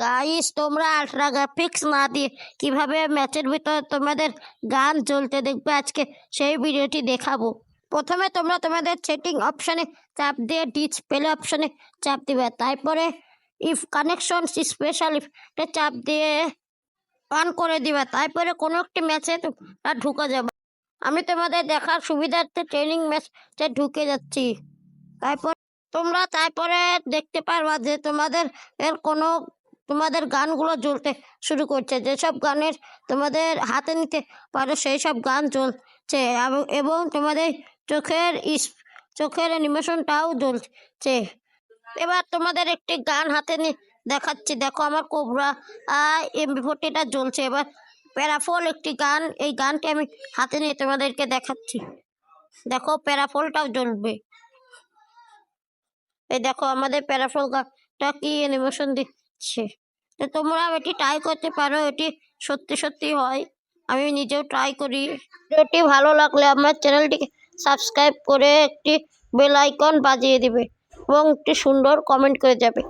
Guys তোমরা ultra graphics না দিয়ে কীভাবে ম্যাচের ভিতরে তোমাদের গান জ্বলতে দেখবে, আজকে সেই ভিডিওটি দেখাবো। প্রথমে তোমরা তোমাদের সেটিং অপশনে চাপ দিয়ে ডিসপ্লে অপশনে চাপ দিবে। তারপরে ইফ কানেকশন স্পেশাল ইফটা চাপ দিয়ে অন করে দিবে। তারপরে কোনো একটি ম্যাচে তোমরা ঢুকে যাবে। আমি তোমাদের দেখার সুবিধার্থে ট্রেনিং ম্যাচে ঢুকে যাচ্ছি। তারপর তোমরা তারপরে দেখতে পারবা যে তোমাদের এর কোনো তোমাদের গানগুলো জ্বলতে শুরু করছে। যেসব গানের তোমাদের হাতে নিতে পারো সেই সব গান জ্বলছে এবং- তোমাদের চোখের চোখের অ্যানিমেশনটাও জ্বলছে। এবার তোমাদের একটি গান হাতে নিয়ে দেখাচ্ছি। দেখো আমার কোবরা এমবি ফোর্টিটা জ্বলছে। এবার প্যারাফল একটি গান, এই গানটি আমি হাতে নিয়ে তোমাদেরকে দেখাচ্ছি। দেখো, প্যারাফলটাও জ্বলবে। এই দেখো, আমাদের প্যারাফল গানটা কি অ্যানিমেশন দিচ্ছে। তো তোমরা এটি ট্রাই করতে পারো, এটি সত্যি সত্যি হয়। আমি নিজেও ট্রাই করি। ভিডিওটি ভালো লাগলে আমার চ্যানেলটিকে সাবস্ক্রাইব করে একটি বেল আইকন বাজিয়ে দিবে এবং একটি সুন্দর কমেন্ট করে যাবে।